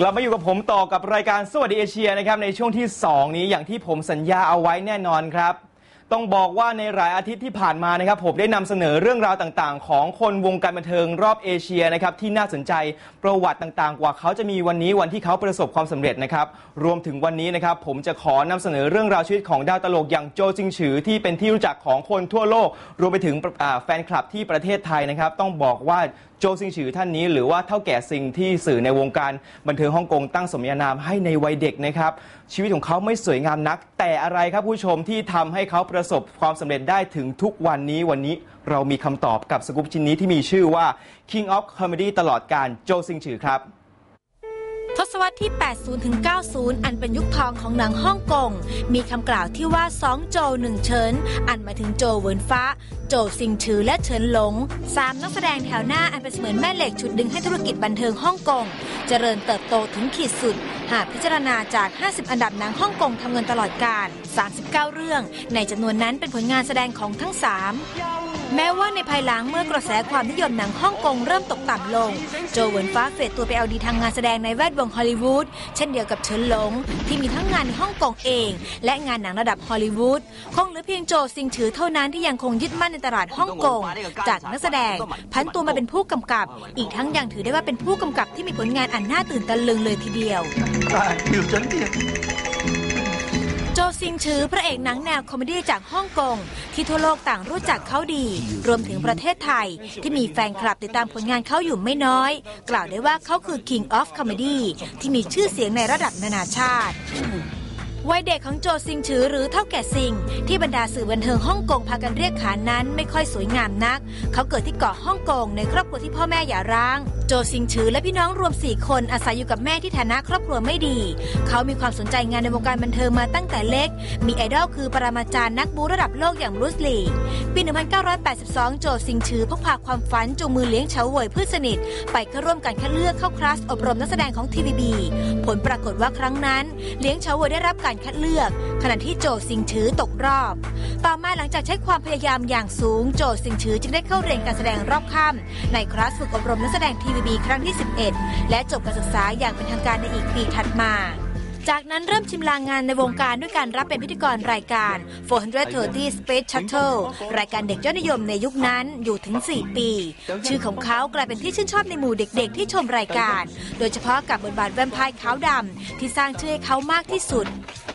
กลับมาอยู่กับผมต่อกับรายการสวัสดีเอเชียนะครับในช่วงที่ 2 นี้อย่างที่ผมสัญญาเอาไว้แน่นอนครับ ต้องบอกว่าในหลายอาทิตย์ที่ผ่านมานะครับผมได้นำเสนอเรื่องราวต่างๆ ของคนวงการบันเทิงรอบเอเชียนะครับที่น่าสนใจประวัติต่างๆ กว่าเขาจะมีวันนี้วันที่เขาประสบความสำเร็จนะครับรวมถึงวันนี้นะครับผมจะขอนำเสนอเรื่องราวชีวิตของดาวตลกอย่างโจจิงฉือที่เป็นที่รู้จักของคนทั่วโลก รวมไปถึงแฟนคลับที่ประเทศไทยนะครับต้องบอกว่า โจซิงฉือท่านนี้หรือว่าเท่าแก่ซิงที่สื่อในวงการบันเทิงฮ่องกงตั้งสมญานามให้ในวัยเด็กนะครับ ชีวิตของเขาไม่สวยงามนัก แต่อะไรครับผู้ชมที่ทำให้เขาประสบความสำเร็จได้ถึงทุกวันนี้วันนี้เรามีคำตอบกับสกู๊ปชิ้นนี้ที่มีชื่อว่า King of Comedy ตลอดการโจซิงฉือครับ ศวรรษที่ 80ถึง90อันเป็นยุคทองของหนังฮ่องกง มีคำกล่าวที่ว่าสองโจหนึ่งเฉิน อันหมายถึงโจเวินฟ้า โจซิงชือและเฉินหลงสามนักแสดงแถวหน้าอันเป็นเสมือนแม่เหล็กฉุดดึงให้ธุรกิจบันเทิงฮ่องกง เจริญเติบโตถึงขีดสุด หากพิจารณาจาก 50 อันดับหนังฮ่องกงทำเงินตลอดการ 39 เรื่อง ในจำนวนนั้นเป็นผลงานแสดงของทั้ง 3 แม้ว่าในภายหลังเมื่อกระแสความนิยมหนังฮ่องกงเริ่มตกต่ำลง โจเวินฟ้าเฟดตัวไปเอาดีทางงานแสดงในแวดวงฮอลลีวูดเช่นเดียวกับเฉินหลง ที่มีทั้งงานในฮ่องกงเอง และงานหนังระดับฮอลลีวูดคงเหลือเพียงโจซิงถือเท่านั้นที่ยังคงยึดมั่นในตลาดฮ่องกงจากนักแสดงพันตัวมาเป็นผู้กำกับ อีกทั้งยังถือได้ว่าเป็นผู้กำกับที่มีผลงานอันน่าตื่นตะลึงเลยทีเดียว ซิงชือพระเอกหนังแนวคอมเมดี้จากฮ่องกง ที่ทั่วโลกต่างรู้จักเขาดี รวมถึงประเทศไทย ที่มีแฟนคลับติดตามผลงานเขาอยู่ไม่น้อย กล่าวได้ว่าเขาคือ King of Comedy ที่มีชื่อเสียงในระดับนานาชาติ วัยเด็กของโจซิงฉือหรือเท่าแก่ซิง ที่บรรดาสื่อบันเทิงฮ่องกงพากันเรียกขานนั้นไม่ค่อยสวยงามนัก เขาเกิดที่เกาะฮ่องกงในครอบครัวที่พ่อแม่หย่าร้าง โจซิงฉือและพี่น้องรวม 4 คนอาศัยอยู่กับแม่ที่ฐานะครอบครัวไม่ดี เขามีความสนใจงานในวงการบันเทิงมาตั้งแต่เล็ก มีไอดอลคือปรมาจารย์นักบูระดับโลกอย่างบรูซลีปี 1982 โจซิงฉือพกพาความฝันจูงมือเลี้ยงเฉาเหวยเพื่อนสนิท ไปเข้าร่วมการคัดเลือกเข้าคลาสอบรมนักแสดงของทีวีบีผลปรากฏว่าครั้งนั้น เลี้ยงเฉาเหวยได้รับการคัดเลือก ขณะที่โจซิงชือตกรอบ ต่อมาหลังจากใช้ความพยายามอย่างสูง โจซิงชือจึงได้เข้าเรียนการแสดงรอบค่ำในคลาสฝึกอบรมนักแสดงทีวีบีครั้งที่ 11 และจบการศึกษาอย่างเป็นทางการในอีกปีถัดมาจากนั้นเริ่มชิมลางงานในวงการด้วยการรับเป็นพิธีกรรายการ 430 Space Shuttle รายการเด็กยอดนิยมในยุคนั้นอยู่ถึง 4 ปี ชื่อของเขากลายเป็นที่ชื่นชอบในหมู่เด็กๆ ที่ชมรายการ โดยเฉพาะกับบทบาทแวมไพร์ขาวดำที่สร้างชื่อให้เขามากที่สุด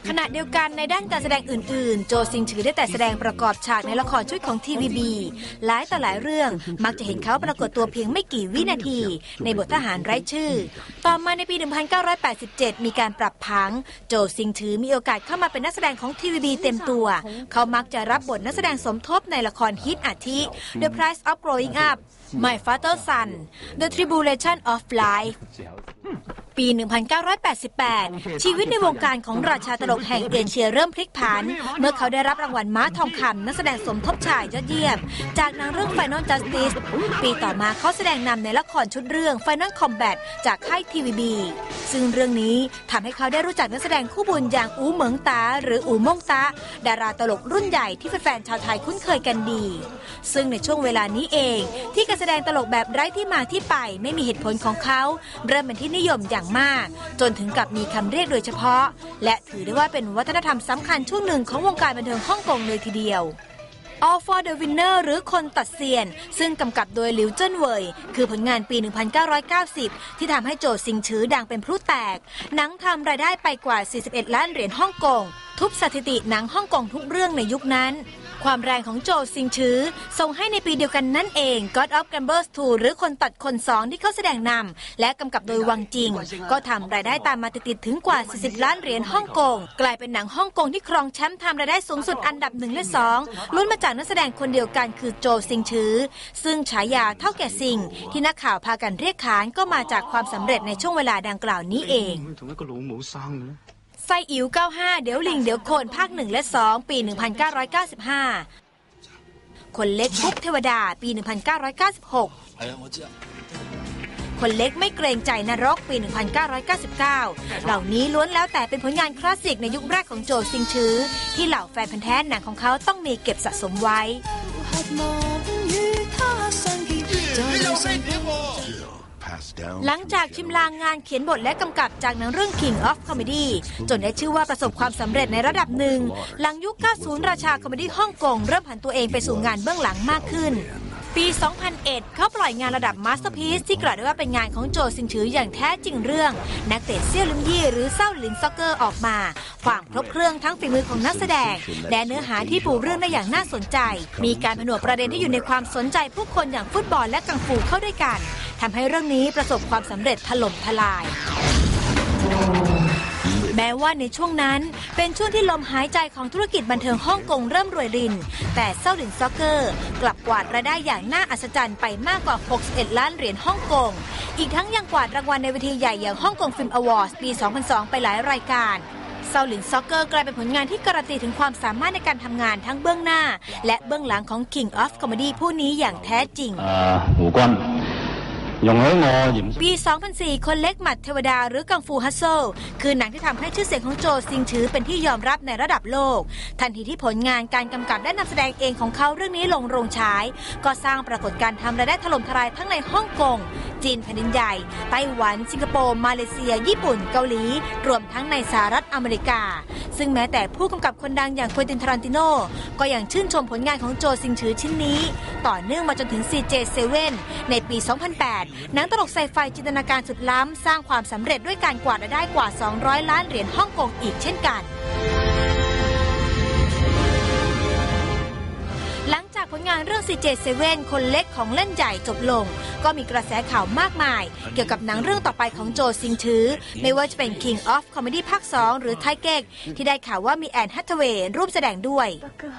ขณะเดียวกันในด้านการแสดงอื่นๆ โจซิงถือได้แต่แสดงประกอบฉากในละครชุดของทีวีบีหลายต่อหลายเรื่องมักจะเห็นเขาปรากฏตัวเพียงไม่กี่วินาที ในบททหารไร้ชื่อ ต่อมาในปี 1987 มีการปรับผัง โจซิงถือมีโอกาสเข้ามาเป็นนักแสดงของทีวีบีเต็มตัว เขามักจะรับบทนักแสดงสมทบในละครฮิตอาทิ The Price of Growing Up My Father's Son The Tribulation of Life ปี 1988 ชีวิตในวงการของราชาตลกแห่งเอเชียเริ่มพลิกผัน เมื่อเขาได้รับรางวัลม้าทองคำนักแสดงสมทบชายยอดเยี่ยม จากหนังเรื่อง Final Justice ปีต่อมาเขาแสดงนำในละครชุดเรื่อง Final Combat จากค่ายทีวีบีซึ่งเรื่องนี้ทำให้เขาได้รู้จักนักแสดงคู่บุญอย่างอูเหมิงตา หรืออูม่งตา ดาราตลกรุ่นใหญ่ที่แฟนๆชาวไทยคุ้นเคยกันดี ซึ่งในช่วงเวลานี้เอง ที่การแสดงตลกแบบไร้ที่มาที่ไปไม่มีเหตุผลของเขา เริ่มเป็นที่นิยมอย่างมาก จนถึงกับมีคำเรียกโดยเฉพาะ และถือได้ว่าเป็นวัฒนธรรมสำคัญช่วงหนึ่งของวงการบันเทิงฮ่องกงเลยทีเดียว All for the Winner หรือคนตัดเซียน ซึ่งกำกับโดยหลิวเจิ้นเหวยคือผลงานปี 1990 ที่ทำให้โจซิงชื้อดังเป็นพลุแตก หนังทำรายได้ไปกว่า 41 ล้านเหรียญฮ่องกง ทุบสถิติหนังฮ่องกงทุกเรื่องในยุคนั้น ความแรงของโจซิงชื้อส่งให้ในปีเดียวกันนั่นเอง God of Gamblers 2 หรือคนตัดคนสองที่เขาแสดงนำและกำกับโดยวังจิง ก็ทำรายได้ตามมาติดติดถึงกว่า 40 ล้านเหรียญฮ่องกง กลายเป็นหนังฮ่องกงที่ครองแชมป์ทำรายได้สูงสุดอันดับหนึ่งและสองลุ้นมาจากนักแสดงคนเดียวกันคือโจซิงชื้อ ซึ่งฉายาเท่าแก่ซิงที่นักข่าวพากันเรียกขานก็มาจากความสำเร็จในช่วงเวลาดังกล่าวนี้เอง ไซอิ๋ว95 เดี๋ยวลิงเดี๋ยวโคนภาค 1 และ 2 ปี 1995 คนเล็กปุ๊เทวดาปี 1996 คนเล็กไม่เกรงใจนรกปี 1999 เหล่านี้ล้วนแล้วแต่เป็นผลงานคลาสสิกในยุคแรกของโจซิงชื้อ ที่เหล่าแฟนพันธ์แท้หนังของเขาต้องมีเก็บสะสมไว้ หลังจากชิมลางงานเขียนบทและกำกับจากหนังเรื่อง King of Comedy จนได้ชื่อว่าประสบความสำเร็จในระดับหนึ่ง หลังยุค 90 ราชาคอมเมดี้ฮ่องกงเริ่มผันตัวเองไปสู่งานเบื้องหลังมากขึ้นปี 2001 เขาปล่อยงานระดับมาสเตอร์พีซที่กล่าวได้ว่าเป็นงานของโจซิงถืออย่างแท้จริงเรื่อง นักเตะเซี่ยวลิมยี่หรือเซ้าหลินซ็อกเกอร์ออกมา ความครบเครื่องทั้งฝีมือของนักแสดง และเนื้อหาที่ปูเรื่องได้อย่างน่าสนใจ มีการผนวกประเด็นที่อยู่ในความสนใจผู้คนอย่างฟุตบอลและกังฟูเข้าด้วยกัน ทำให้เรื่องนี้ประสบความสำเร็จถล่มทลาย แม้ว่าในช่วงนั้นเป็นช่วงที่ลมหายใจของธุรกิจบันเทิงฮ่องกงเริ่มรวยริน แต่เซาลินซ็อกเกอร์ กลับกวาดรายได้อย่างน่าอัศจรรย์ไปมากกว่า 61 ล้านเหรียญฮ่องกง อีกทั้งยังกวาดรางวัลในเวทีใหญ่อย่างฮ่องกงฟิล์มอวอร์ดปี 2002 ไปหลายรายการเซาลินซ็อกเกอร์กลายเป็นผลงานที่การันตีถึงความสามารถในการทำงานทั้งเบื้องหน้า และเบื้องหลังของ King of Comedy ผู้นี้อย่างแท้จริงหมู ปี 2004 คนเล็กหมัดเทวดาหรือกังฟูฮัสโซคือหนังที่ทำให้ชื่อเสียงของโจซิงถือเป็นที่ยอมรับในระดับโลก ทันทีที่ผลงานการกำกับและนำแสดงเองของเขาเรื่องนี้ลงโรงฉาย ก็สร้างปรากฏการณ์ทำรายได้ถล่มทลายทั้งในฮ่องกง จีนแผ่นดินใหญ่ ไต้หวัน สิงคโปร์ มาเลเซีย ญี่ปุ่น เกาหลี รวมทั้งในสหรัฐอเมริกา ซึ่งแม้แต่ผู้กำกับคนดังอย่างควินตินทารันติโน ก็ยังชื่นชมผลงานของโจซิงถือชิ้นนี้ ต่อเนื่องมาจนถึง CJ7 ในปี 2008 หนังตลกไซไฟจินตนาการสุดล้ำ สร้างความสำเร็จด้วยการกวาดรายได้กว่า 200 ล้านเหรียญฮ่องกงอีกเช่นกัน งากผลงานเรื่อง CJ7 คนเล็กของเล่นใหญ่จบลง ก็มีกระแสข่าวมากมาย เกี่ยวกับหนังเรื่องต่อไปของโจซิงถือ ไม่ว่าจะเป็น King of Comedy ภาค 2 หรือไทเก๊กที่ได้ข่าวว่ามีแอนฮัตเวย์ร่วมแสดงด้วย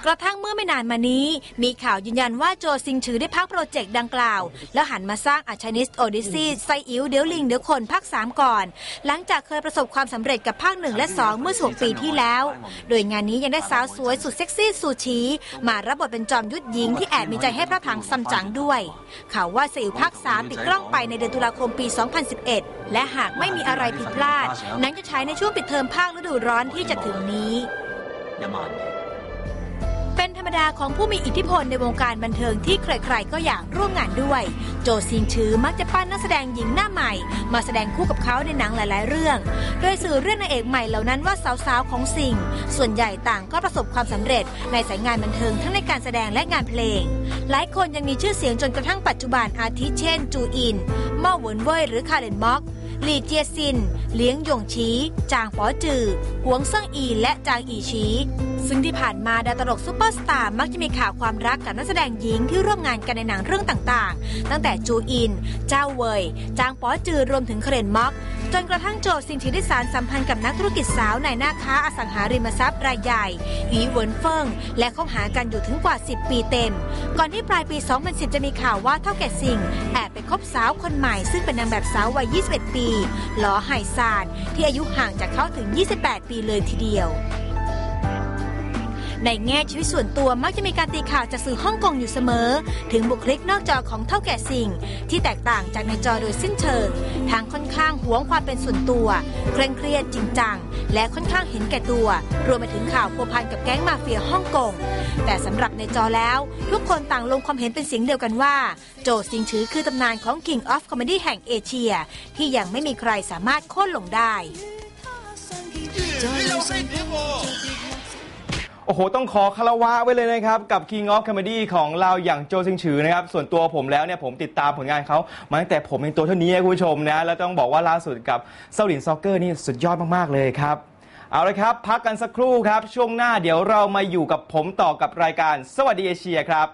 กระทั่งเมื่อไม่นานมานี้ มีข่าวยืนยันว่าโจซิงถือได้พักโปรเจกต์ดังกล่าว แล้วหันมาสร้างอัชนิสโอดิซีไซอิ๋วเดี๋ยวลิงเดี๋ยวคนภาค 3 ก่อน หลังจากเคยประสบความสำเร็จกับภาค 1 และ 2 เมื่อ16ปีที่แล้ว โดยงานนี้ยังได้สาวสวยสุดเซ็กซี่ซูชีมารับบทเป็นจอมยุทธหญิงที่แอบมีใจให้พระถังซัมจั๋งด้วย ข่าวว่าเซลภาค3ติดกล้องไปในเดือนตุลาคมปี 2011 และหากไม่มีอะไรผิดพลาด นั้นจะใช้ในช่วงปิดเทอมภาคฤดูร้อนที่จะถึงนี้ รรมดาของผู้มีอิทธิพลในวงการบันเทิงที่ใครๆก็อยากร่วมงานด้วย โจซิงชือมักจะปั้นนักแสดงหญิงหน้าใหม่ มาแสดงคู่กับเขาในหนังหลายๆ เรื่อง โดยสื่อเรื่องนางเอกใหม่เหล่านั้นว่าสาวๆของสิงส่วนใหญ่ต่างก็ประสบความสำเร็จ ในสายงานบันเทิงทั้งในการแสดงและงานเพลง หลายคนยังมีชื่อเสียงจนกระทั่งปัจจุบันอาทิเช่น จูอินม่อหวนเว่ยหรือคาเรนม็อกหลีเจียซิน เลี้ยงหยงชีจางป๋อจือหวงเซิงอีและจางอีชี ซึ่งที่ผ่านมาดาตลกซูเปอร์สตาร์มักจะมีข่าวความรักกับนักแสดงหญิงที่ร่วมงานกันในหนังเรื่องต่างๆ ตั้งแต่จูอิน เจ้าเวยจางป๋อจือรวมถึงเครนม็อก จนกระทั่งโจซิงทีได้สารสัมพันธ์กับนักธุรกิจสาวในหน้าค้าอสังหาริมทรัพย์รายใหญ่อีเหวินเฟิงและคบหากันอยู่ถึงกว่า 10 ปีเต็ม ก่อนที่ปลายปี 2010 จะมีข่าวว่าเท่าแก่ซิงแอบไปคบสาวคนใหม่ซึ่งเป็นนางแบบสาววัย 21 ปีหลอไห่ซานที่อายุห่างจากเขาถึง 28 ปีเลยทีเดียว ในแง่ชีวิตส่วนตัวมักจะมีการตีข่าวจากสื่อฮ่องกงอยู่เสมอ ถึงบุคลิกนอกจอของเท่าแก่สิงที่แตกต่างจากในจอโดยสิ้นเชิงทางค่อนข้างหวงความเป็นส่วนตัว เคร่งเครียดจริงจัง และค่อนข้างเห็นแก่ตัว รวมไปถึงข่าวพัวพันกับแก๊งมาเฟียฮ่องกงแต่สำหรับในจอแล้ว ทุกคนต่างลงความเห็นเป็นเสียงเดียวกันว่า โจซิงชือคือตำนานของ King of Comedy แห่งเอเชีย ที่ยังไม่มีใครสามารถโค่นลงได้ โอ้โห ต้องขอคารวะไว้เลยนะครับ กับ King of Comedy ของเราอย่างโจซิงฉือนะครับ ส่วนตัวผมแล้วเนี่ยผมติดตามผลงานเขามาตั้งแต่ผมเป็นตัวเท่านี้นะคุณผู้ชมนะ แล้วต้องบอกว่าล่าสุดกับเซาหลินซ็อกเกอร์นี่สุดยอดมาก ๆ เลยครับ เอาละครับ พักกันสักครู่ครับ ช่วงหน้าเดี๋ยวเรามาอยู่กับผมต่อกับรายการสวัสดีเอเชียครับ